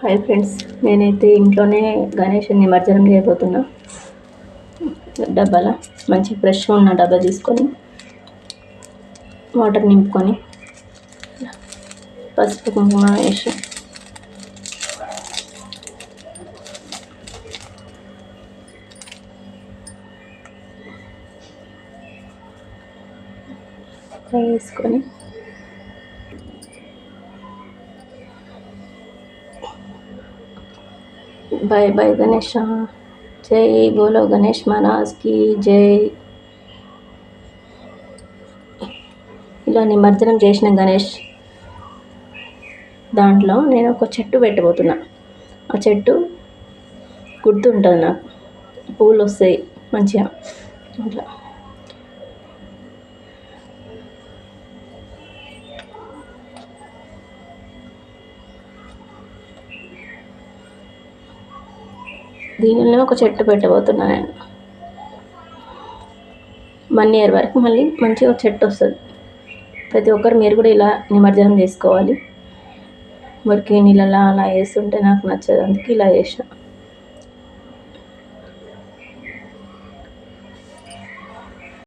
Hi friends నేనైతే ఇంట్లోనే గణేష్ నిమజ్జనం చేయబోతున్నా. డబ్బాల? మంచి ఫ్రెష్గా ఉన్న డబ్బా తీసుకొని వాటర్ నింపుకొని. పసుపు కుంకుమ వేసి. ఫ్రై వేసుకొని. Bye bye Ganesh. జై బోలో గణేష్ మహారాజ్కి జై. ఇలా నిమజ్జనం చేసిన గణేష్ దాంట్లో నేను ఒక చెట్టు పెట్టబోతున్నా. ఆ చెట్టు గుర్తుంటుంది నాకు. పూలు వస్తాయి మంచిగా. అట్లా. దీనిలో ఒక చెట్టు పెట్టబోతున్నాను నేను వన్ ఇయర్ వరకు మళ్ళీ మంచిగా ఒక చెట్టు వస్తుంది. ప్రతి ఒక్కరు మీరు కూడా ఇలా నిమజ్జనం చేసుకోవాలి. మురికి నీళ్ళలో అలా వేస్తుంటే నాకు నచ్చదు అందుకే ఇలా చేసిన